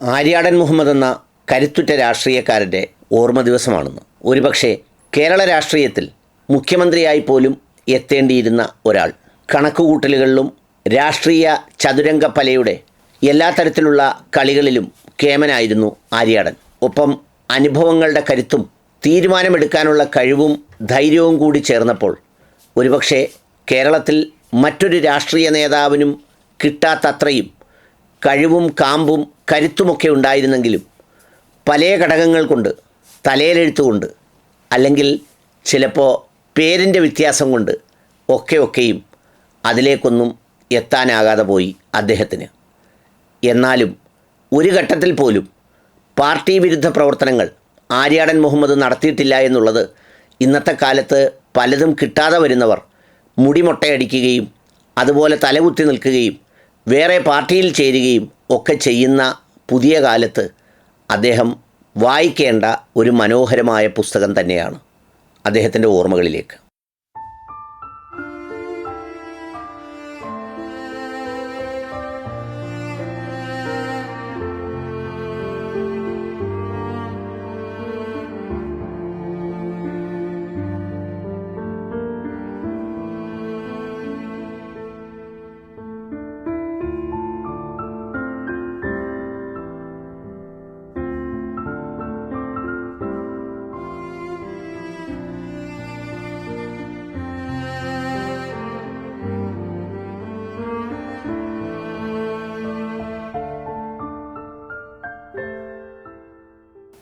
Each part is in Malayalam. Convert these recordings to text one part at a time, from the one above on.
ആര്യാടൻ മുഹമ്മദ് എന്ന കരുത്തുറ്റ രാഷ്ട്രീയക്കാരന്റെ ഓർമ്മ ദിവസമാണെന്ന്. ഒരുപക്ഷെ കേരള രാഷ്ട്രീയത്തിൽ മുഖ്യമന്ത്രിയായി പോലും എത്തേണ്ടിയിരുന്ന ഒരാൾ. കണക്കുകൂട്ടലുകളിലും രാഷ്ട്രീയ ചതുരംഗപ്പലയുടെ എല്ലാ തരത്തിലുള്ള കളികളിലും കേമനായിരുന്നു ആര്യാടൻ. ഒപ്പം അനുഭവങ്ങളുടെ കരുത്തും തീരുമാനമെടുക്കാനുള്ള കഴിവും ധൈര്യവും കൂടി ചേർന്നപ്പോൾ ഒരുപക്ഷെ കേരളത്തിൽ മറ്റൊരു രാഷ്ട്രീയ നേതാവിനും കിട്ടാത്തത്രയും കഴിവും കാമ്പും കരുത്തുമൊക്കെ ഉണ്ടായിരുന്നെങ്കിലും പല ഘടകങ്ങൾ കൊണ്ട് തലയിലെഴുത്തുകൊണ്ട് അല്ലെങ്കിൽ ചിലപ്പോൾ പേരിന്റെ വ്യത്യാസം കൊണ്ട് ഒക്കെ ഒക്കെയും അതിലേക്കൊന്നും എത്താനാകാതെ പോയി അദ്ദേഹത്തിന്. എന്നാലും ഒരു ഘട്ടത്തിൽ പോലും പാർട്ടി വിരുദ്ധ പ്രവർത്തനങ്ങൾ ആര്യാടൻ മുഹമ്മദ് നടത്തിയിട്ടില്ല എന്നുള്ളത് ഇന്നത്തെ കാലത്ത് പലതും കിട്ടാതെ വരുന്നവർ മുടിമൊട്ടയടിക്കുകയും അതുപോലെ തലകുത്തി നിൽക്കുകയും വേറെ പാർട്ടിയിൽ ചേരുകയും ഒക്കെ ചെയ്യുന്ന പുതിയ കാലത്ത് അദ്ദേഹം വായിക്കേണ്ട ഒരു മനോഹരമായ പുസ്തകം തന്നെയാണ് അദ്ദേഹത്തിന്റെ ഓർമ്മകളിലേക്ക്.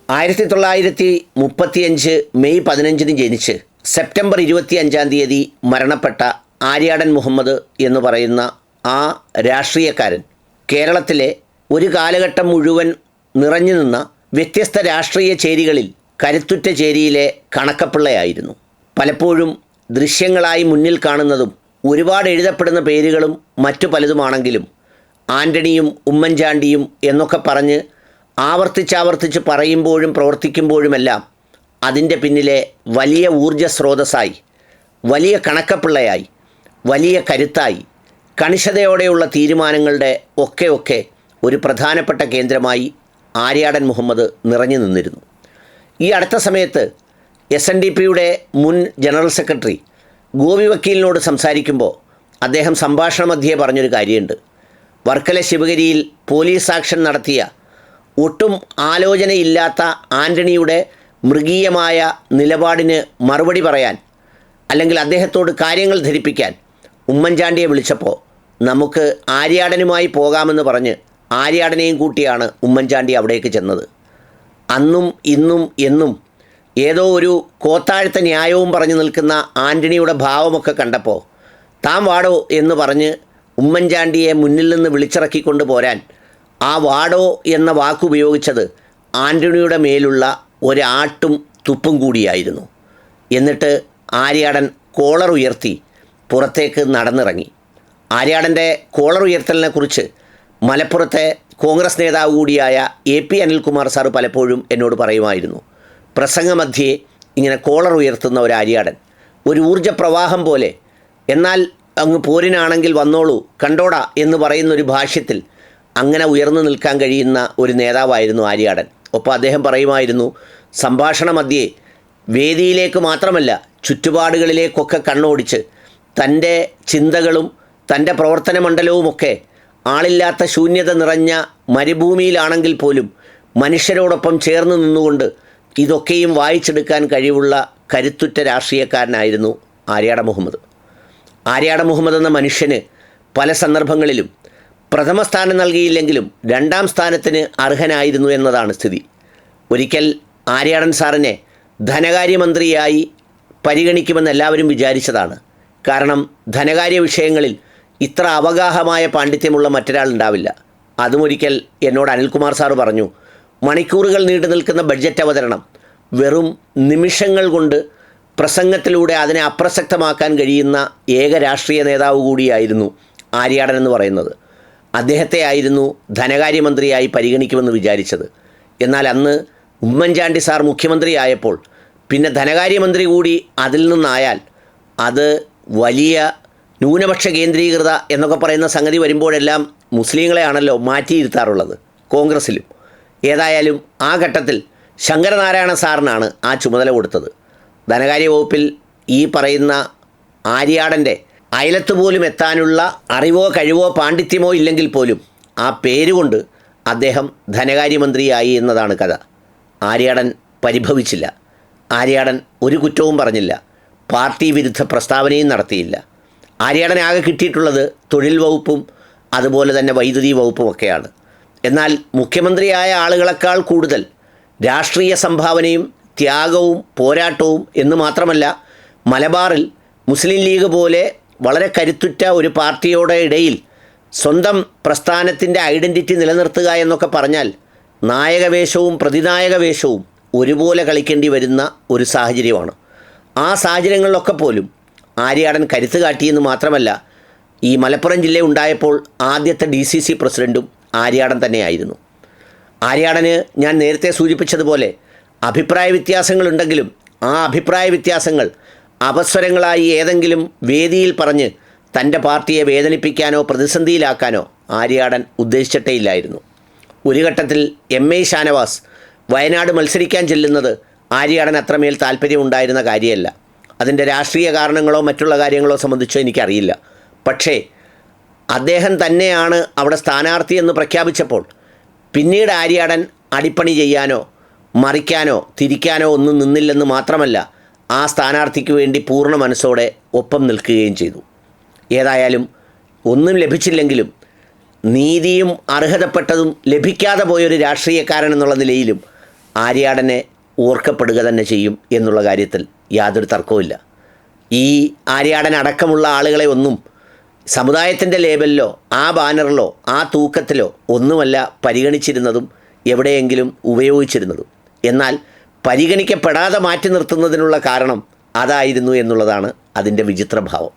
ആയിരത്തി തൊള്ളായിരത്തി മുപ്പത്തിയഞ്ച് മെയ് പതിനഞ്ചിന് ജനിച്ച് സെപ്റ്റംബർ ഇരുപത്തി അഞ്ചാം തീയതി മരണപ്പെട്ട ആര്യാടൻ മുഹമ്മദ് എന്ന് പറയുന്ന ആ രാഷ്ട്രീയക്കാരൻ കേരളത്തിലെ ഒരു കാലഘട്ടം മുഴുവൻ നിറഞ്ഞു നിന്ന വ്യത്യസ്ത രാഷ്ട്രീയ ചേരികളിൽ കരുത്തുറ്റ ചേരിയിലെ കണക്കപ്പിള്ളയായിരുന്നു. പലപ്പോഴും ദൃശ്യങ്ങളായി മുന്നിൽ കാണുന്നതും ഒരുപാട് എഴുതപ്പെടുന്ന പേരുകളും മറ്റു പലതുമാണെങ്കിലും ആന്റണിയും ഉമ്മൻചാണ്ടിയും എന്നൊക്കെ പറഞ്ഞ് ആവർത്തിച്ചാവർത്തിച്ച് പറയുമ്പോഴും പ്രവർത്തിക്കുമ്പോഴുമെല്ലാം അതിന്റെ പിന്നിലെ വലിയ ഊർജ സ്രോതസ്സായി വലിയ കണക്കപ്പിള്ളയായി വലിയ കരുത്തായി കണിശതയോടെയുള്ള തീരുമാനങ്ങളുടെ ഒക്കെ ഒക്കെ ഒരു പ്രധാനപ്പെട്ട കേന്ദ്രമായി ആര്യാടൻ മുഹമ്മദ് നിറഞ്ഞു നിന്നിരുന്നു. ഈ അടുത്ത സമയത്ത് എസ് എൻ ഡി പിയുടെ മുൻ ജനറൽ സെക്രട്ടറി ഗോപി വക്കീലിനോട് സംസാരിക്കുമ്പോൾ അദ്ദേഹം സംഭാഷണ മധ്യേ പറഞ്ഞൊരു കാര്യമുണ്ട്. വർക്കല ശിവഗിരിയിൽ പോലീസ് ആക്ഷൻ നടത്തിയ ഒട്ടും ആലോചനയില്ലാത്ത ആന്റണിയുടെ മൃഗീയമായ നിലപാടിന് മറുപടി പറയാൻ അല്ലെങ്കിൽ അദ്ദേഹത്തോട് കാര്യങ്ങൾ ധരിപ്പിക്കാൻ ഉമ്മൻചാണ്ടിയെ വിളിച്ചപ്പോൾ നമുക്ക് ആര്യാടനുമായി പോകാമെന്ന് പറഞ്ഞ് ആര്യാടനെയും കൂട്ടിയാണ് ഉമ്മൻചാണ്ടി അവിടേക്ക് ചെന്നത്. അന്നും ഇന്നും എന്നും ഏതോ ഒരു കോത്താഴ്ത്ത ന്യായവും പറഞ്ഞു നിൽക്കുന്ന ആന്റണിയുടെ ഭാവമൊക്കെ കണ്ടപ്പോൾ താൻ വാടോ എന്ന് പറഞ്ഞ് ഉമ്മൻചാണ്ടിയെ മുന്നിൽ നിന്ന് വിളിച്ചിറക്കിക്കൊണ്ട് പോരാൻ ആ വാടോ എന്ന വാക്കുപയോഗിച്ചത് ആന്റണിയുടെ മേലുള്ള ഒരാട്ടും തുപ്പും കൂടിയായിരുന്നു. എന്നിട്ട് ആര്യാടൻ കോളർ ഉയർത്തി പുറത്തേക്ക് നടന്നിറങ്ങി. ആര്യാടന്റെ കോളർ ഉയർത്തലിനെ കുറിച്ച് മലപ്പുറത്തെ കോൺഗ്രസ് നേതാവ് കൂടിയായ എ പി അനിൽകുമാർ സാറ് പലപ്പോഴും എന്നോട് പറയുമായിരുന്നു. പ്രസംഗമധ്യേ ഇങ്ങനെ കോളർ ഉയർത്തുന്ന ഒരു ആര്യാടൻ ഒരു ഊർജപ്രവാഹം പോലെ എന്നാൽ അങ്ങ് പോരിനാണെങ്കിൽ വന്നോളൂ കണ്ടോടാ എന്ന് പറയുന്നൊരു ഭാഷ്യത്തിൽ അങ്ങനെ ഉയർന്നു നിൽക്കാൻ കഴിയുന്ന ഒരു നേതാവായിരുന്നു ആര്യാടൻ. ഒപ്പം അദ്ദേഹം പറയുമായിരുന്നു സംഭാഷണ മധ്യേ വേദിയിലേക്ക് മാത്രമല്ല ചുറ്റുപാടുകളിലേക്കൊക്കെ കണ്ണോടിച്ച് തന്റെ ചിന്തകളും തന്റെ പ്രവർത്തന മണ്ഡലവുമൊക്കെ ആളില്ലാത്ത ശൂന്യത നിറഞ്ഞ മരുഭൂമിയിലാണെങ്കിൽ പോലും മനുഷ്യരോടൊപ്പം ചേർന്ന് നിന്നുകൊണ്ട് ഇതൊക്കെയും വായിച്ചെടുക്കാൻ കഴിവുള്ള കരുത്തുറ്റ രാഷ്ട്രീയക്കാരനായിരുന്നു ആര്യാട മുഹമ്മദ്. ആര്യാട മുഹമ്മദ് എന്ന മനുഷ്യന് പല സന്ദർഭങ്ങളിലും പ്രഥമ സ്ഥാനം നൽകിയില്ലെങ്കിലും രണ്ടാം സ്ഥാനത്തിന് അർഹനായിരുന്നു എന്നതാണ് സ്ഥിതി. ഒരിക്കൽ ആര്യാടൻ സാറിനെ ധനകാര്യമന്ത്രിയായി പരിഗണിക്കുമെന്ന് എല്ലാവരും വിചാരിച്ചതാണ്. കാരണം ധനകാര്യ വിഷയങ്ങളിൽ ഇത്ര അവഗാഹമായ പാണ്ഡിത്യമുള്ള മറ്റൊരാളുണ്ടാവില്ല അതുമൊരിക്കൽ എന്നോട് അനിൽകുമാർ സാർ പറഞ്ഞു മണിക്കൂറുകൾ നീണ്ടു നിൽക്കുന്ന ബഡ്ജറ്റ് അവതരണം വെറും നിമിഷങ്ങൾ കൊണ്ട് പ്രസംഗത്തിലൂടെ അതിനെ അപ്രസക്തമാക്കാൻ കഴിയുന്ന ഏക രാഷ്ട്രീയ നേതാവ് കൂടിയായിരുന്നു ആര്യാടൻ എന്ന് പറയുന്നത്. അദ്ദേഹത്തെ ആയിരുന്നു ധനകാര്യമന്ത്രിയായി പരിഗണിക്കുമെന്ന് വിചാരിച്ചത്. എന്നാൽ അന്ന് ഉമ്മൻചാണ്ടി സാർ മുഖ്യമന്ത്രിയായപ്പോൾ പിന്നെ ധനകാര്യമന്ത്രി കൂടി അതിൽ നിന്നായാൽ അത് വലിയ ന്യൂനപക്ഷ കേന്ദ്രീകൃത എന്നൊക്കെ പറയുന്ന സംഗതി വരുമ്പോഴെല്ലാം മുസ്ലിങ്ങളെയാണല്ലോ മാറ്റിയിരുത്താറുള്ളത് കോൺഗ്രസ്സിലും ഏതായാലും ആ ഘട്ടത്തിൽ ശങ്കരനാരായണ സാറിനാണ് ആ ചുമതല കൊടുത്തത്. ധനകാര്യ വകുപ്പിൽ ഈ പറയുന്ന ആര്യാടന്റെ അയലത്ത് പോലും എത്താനുള്ള അറിവോ കഴിവോ പാണ്ഡിത്യമോ ഇല്ലെങ്കിൽ പോലും ആ പേരുകൊണ്ട് അദ്ദേഹം ധനകാര്യമന്ത്രിയായി എന്നതാണ് കഥ. ആര്യാടൻ പരിഭവിച്ചില്ല. ആര്യാടൻ ഒരു കുറ്റവും പറഞ്ഞില്ല. പാർട്ടി വിരുദ്ധ പ്രസ്താവനയും നടത്തിയില്ല. ആര്യാടൻ ആകെ കിട്ടിയിട്ടുള്ളത് തൊഴിൽ വകുപ്പും അതുപോലെ തന്നെ വൈദ്യുതി വകുപ്പും ഒക്കെയാണ്. എന്നാൽ മുഖ്യമന്ത്രിയായ ആളുകളെക്കാൾ കൂടുതൽ രാഷ്ട്രീയ സംഭാവനയും ത്യാഗവും പോരാട്ടവും എന്ന് മാത്രമല്ല മലബാറിൽ മുസ്ലിം ലീഗ് പോലെ വളരെ കരുത്തുറ്റ ഒരു പാർട്ടിയുടെ ഇടയിൽ സ്വന്തം പ്രസ്ഥാനത്തിന്റെ ഐഡന്റിറ്റി നിലനിർത്തുക എന്നൊക്കെ പറഞ്ഞാൽ നായകവേഷവും പ്രതിനായക വേഷവും ഒരുപോലെ കളിക്കേണ്ടി വരുന്ന ഒരു സാഹചര്യമാണ്. ആ സാഹചര്യങ്ങളിലൊക്കെ പോലും ആര്യാടൻ കരുത്ത് കാട്ടിയെന്ന് മാത്രമല്ല ഈ മലപ്പുറം ജില്ല ഉണ്ടായപ്പോൾ ആദ്യത്തെ ഡി സി സി പ്രസിഡന്റും ആര്യാടൻ തന്നെയായിരുന്നു. ആര്യാടന് ഞാൻ നേരത്തെ സൂചിപ്പിച്ചതുപോലെ അഭിപ്രായ വ്യത്യാസങ്ങളുണ്ടെങ്കിലും ആ അഭിപ്രായ വ്യത്യാസങ്ങൾ അപസ്വരങ്ങളായി ഏതെങ്കിലും വേദിയിൽ പറഞ്ഞ് തന്റെ പാർട്ടിയെ വേദനിപ്പിക്കാനോ പ്രതിസന്ധിയിലാക്കാനോ ആര്യാടൻ ഉദ്ദേശിച്ചിട്ടേയില്ലായിരുന്നു. ഒരു ഘട്ടത്തിൽ എം എ ഷാനവാസ് വയനാട് മത്സരിക്കാൻ ചെല്ലുന്നത് ആര്യാടൻ അത്രമേൽ താല്പര്യമുണ്ടായിരുന്ന കാര്യമല്ല. അതിന്റെ രാഷ്ട്രീയ കാരണങ്ങളോ മറ്റുള്ള കാര്യങ്ങളോ സംബന്ധിച്ചോ എനിക്കറിയില്ല. പക്ഷേ അദ്ദേഹം തന്നെയാണ് അവിടെ സ്ഥാനാർത്ഥി എന്ന് പ്രഖ്യാപിച്ചപ്പോൾ പിന്നീട് ആര്യാടൻ അടിപ്പണി ചെയ്യാനോ മറിക്കാനോ തിരിക്കാനോ ഒന്നും നിന്നില്ലെന്ന് മാത്രമല്ല ആ സ്ഥാനാർത്ഥിക്ക് വേണ്ടി പൂർണ മനസ്സോടെ ഒപ്പം നിൽക്കുകയും ചെയ്തു. ഏതായാലും ഒന്നും ലഭിച്ചില്ലെങ്കിലും നീതിയും അർഹതപ്പെട്ടതും ലഭിക്കാതെ പോയൊരു രാഷ്ട്രീയക്കാരൻ എന്നുള്ള നിലയിലും ആര്യാടനെ ഓർക്കപ്പെടുക തന്നെ ചെയ്യും എന്നുള്ള കാര്യത്തിൽ യാതൊരു തർക്കവുമില്ല. ഈ ആര്യാടൻ അടക്കമുള്ള ആളുകളെ ഒന്നും സമുദായത്തിന്റെ ലേബലിലോ ആ ബാനറിലോ ആ തൂക്കത്തിലോ ഒന്നുമല്ല പരിഗണിച്ചിരുന്നതും എവിടെയെങ്കിലും ഉപയോഗിച്ചിരുന്നതും. എന്നാൽ പരിഗണിക്കപ്പെടാതെ മാറ്റി നിർത്തുന്നതിനുള്ള കാരണം അതായിരുന്നു എന്നുള്ളതാണ് അതിന്റെ വിചിത്രഭാവം.